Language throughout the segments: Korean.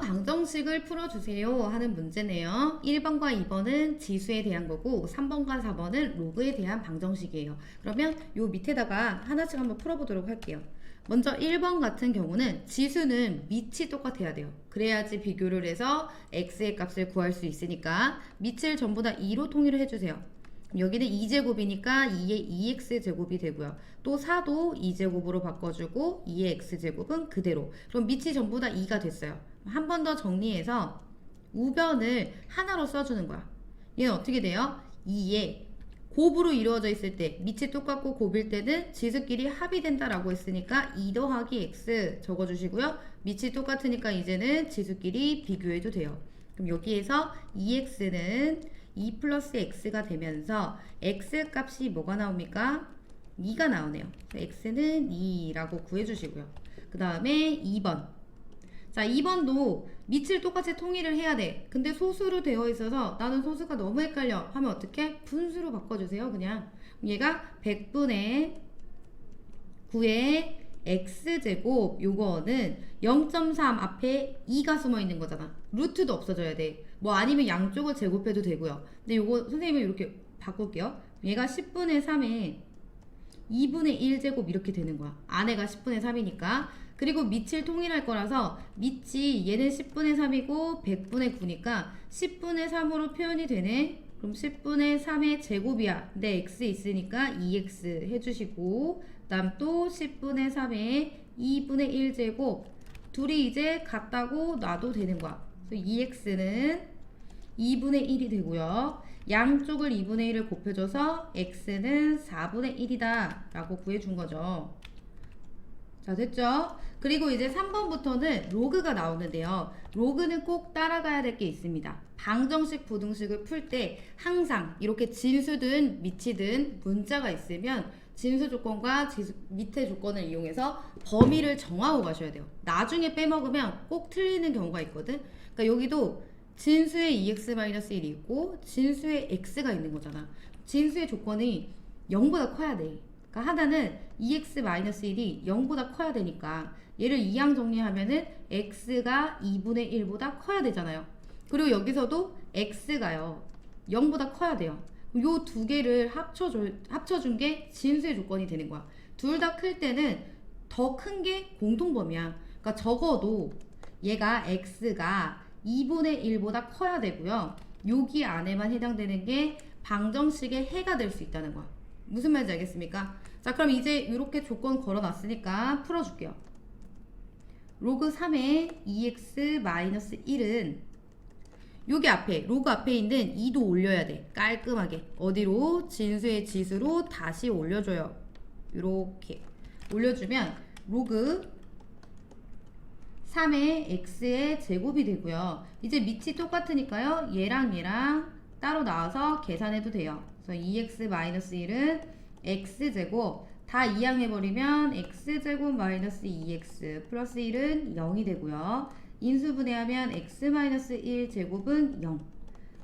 다음 방정식을 풀어주세요 하는 문제네요. 1번과 2번은 지수에 대한 거고 3번과 4번은 로그에 대한 방정식이에요. 그러면 요 밑에다가 하나씩 한번 풀어보도록 할게요. 먼저 1번 같은 경우는 지수는 밑이 똑같아야 돼요. 그래야지 비교를 해서 x의 값을 구할 수 있으니까 밑을 전부 다 2로 통일을 해주세요. 여기는 2제곱이니까 2의 2x제곱이 되고요. 또 4도 2제곱으로 바꿔주고 2의 x제곱은 그대로. 그럼 밑이 전부 다 2가 됐어요. 한 번 더 정리해서 우변을 하나로 써주는 거야. 얘는 어떻게 돼요? 2에 곱으로 이루어져 있을 때 밑이 똑같고 곱일 때는 지수끼리 합이 된다라고 했으니까 2 더하기 x 적어주시고요. 밑이 똑같으니까 이제는 지수끼리 비교해도 돼요. 그럼 여기에서 2x는 2 플러스 x가 되면서 x 값이 뭐가 나옵니까? 2가 나오네요. x는 2라고 구해주시고요. 그 다음에 2번. 자, 2번도 밑을 똑같이 통일을 해야 돼. 근데 소수로 되어 있어서 나는 소수가 너무 헷갈려. 하면 어떻게? 분수로 바꿔주세요. 그냥. 얘가 100분의 9의 x제곱 요거는 0.3 앞에 2가 숨어 있는 거잖아. 루트도 없어져야 돼. 뭐 아니면 양쪽을 제곱해도 되고요. 근데 요거 선생님은 이렇게 바꿀게요. 얘가 10분의 3에 2분의 1제곱 이렇게 되는 거야. 아내가 10분의 3이니까. 그리고 밑을 통일할 거라서 밑이 얘는 10분의 3이고 100분의 9니까 10분의 3으로 표현이 되네. 그럼 10분의 3의 제곱이야. 근데 x 있으니까 2x 해주시고 그다음 또 10분의 3에 2분의 1제곱 둘이 이제 같다고 놔도 되는 거야. 그래서 2x는 2분의 1이 되고요. 양쪽을 2분의 1을 곱해줘서 x는 4분의 1이다 라고 구해준 거죠. 자 됐죠? 그리고 이제 3번부터는 로그가 나오는데요. 로그는 꼭 따라가야 될 게 있습니다. 방정식, 부등식을 풀 때 항상 이렇게 진수든 미치든 문자가 있으면 진수 조건과 지수, 밑에 조건을 이용해서 범위를 정하고 가셔야 돼요. 나중에 빼먹으면 꼭 틀리는 경우가 있거든. 그러니까 여기도 진수의 2x-1이 있고 진수의 x가 있는 거잖아. 진수의 조건이 0보다 커야 돼. 그러니까 하나는 2x-1이 0보다 커야 되니까 얘를 2항 정리하면은 x가 2분의 1보다 커야 되잖아요. 그리고 여기서도 x가요. 0보다 커야 돼요. 요 두 개를 합쳐줘, 합쳐준 게 진수의 조건이 되는 거야. 둘 다 클 때는 더 큰 게 공통범위야. 그러니까 적어도 얘가 x가 2분의 1보다 커야 되고요. 여기 안에만 해당되는 게 방정식의 해가 될 수 있다는 거야. 무슨 말인지 알겠습니까? 자, 그럼 이제 이렇게 조건 걸어놨으니까 풀어줄게요. 로그 3의 2x-1은 여기 앞에 로그 앞에 있는 2도 올려야 돼. 깔끔하게. 어디로? 진수의 지수로 다시 올려줘요. 이렇게 올려주면 로그 3의 x의 제곱이 되고요. 이제 밑이 똑같으니까요. 얘랑 얘랑 따로 나와서 계산해도 돼요. 그래서 2x-1은 x제곱 다 이항해버리면 x제곱 마이너스 2x 플러스 1은 0이 되고요. 인수분해하면 x-1 제곱은 0.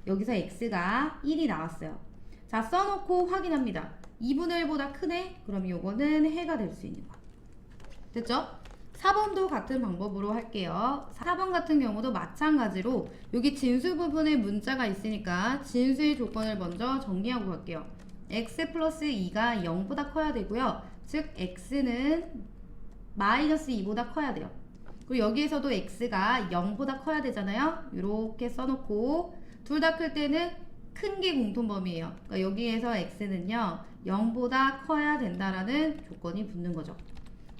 여기서 x가 1이 나왔어요. 자, 써놓고 확인합니다. 2분의 1보다 크네? 그럼 요거는 해가 될 수 있는 거. 됐죠? 4번도 같은 방법으로 할게요. 4번 같은 경우도 마찬가지로 여기 진수 부분에 문자가 있으니까 진수의 조건을 먼저 정리하고 갈게요. x 플러스 2가 0보다 커야 되고요. 즉 x는 마이너스 2보다 커야 돼요. 그리고 여기에서도 x가 0보다 커야 되잖아요. 이렇게 써놓고 둘 다 클 때는 큰 게 공통범위예요. 그러니까 여기에서 x는요 0보다 커야 된다라는 조건이 붙는 거죠.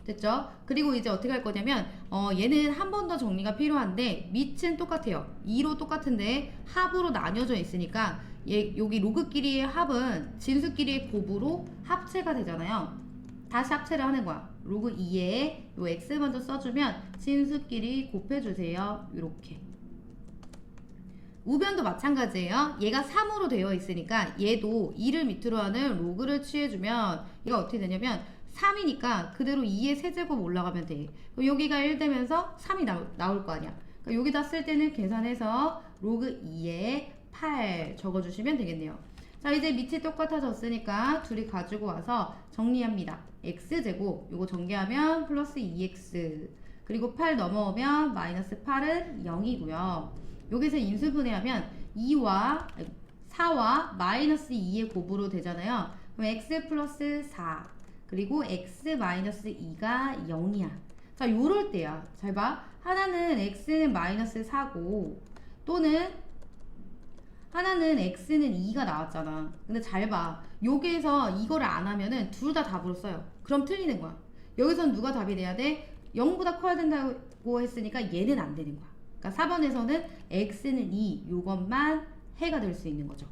됐죠? 그리고 이제 어떻게 할 거냐면 어, 얘는 한 번 더 정리가 필요한데 밑은 똑같아요. 2로 똑같은데 합으로 나뉘어져 있으니까 얘, 여기 로그끼리의 합은 진수끼리의 곱으로 합체가 되잖아요. 다시 합체를 하는 거야. 로그 2에 요 x 먼저 써주면 진수끼리 곱해주세요. 이렇게. 우변도 마찬가지예요. 얘가 3으로 되어 있으니까 얘도 2를 밑으로 하는 로그를 취해주면 얘가 어떻게 되냐면 3이니까 그대로 2의 세제곱 올라가면 돼. 여기가 1 되면서 3이 나올, 나올 거 아니야. 그러니까 여기다 쓸 때는 계산해서 로그 2에 8 적어주시면 되겠네요. 자 이제 밑이 똑같아졌으니까 둘이 가지고 와서 정리합니다. x제곱 요거 전개하면 플러스 2x 그리고 8 넘어오면 마이너스 8은 0이고요. 여기서 인수분해하면 2와 4와 마이너스 2의 곱으로 되잖아요. 그럼 x 플러스 4 그리고 x 마이너스 2가 0이야. 자, 요럴 때야. 잘 봐. 하나는 x는 마이너스 4고 또는 하나는 x는 2가 나왔잖아. 근데 잘 봐. 여기에서 이거를 안 하면은 둘 다 답으로 써요. 그럼 틀리는 거야. 여기선 누가 답이 돼야 돼? 0보다 커야 된다고 했으니까 얘는 안 되는 거야. 그러니까 4번에서는 x는 2 요것만 해가 될 수 있는 거죠.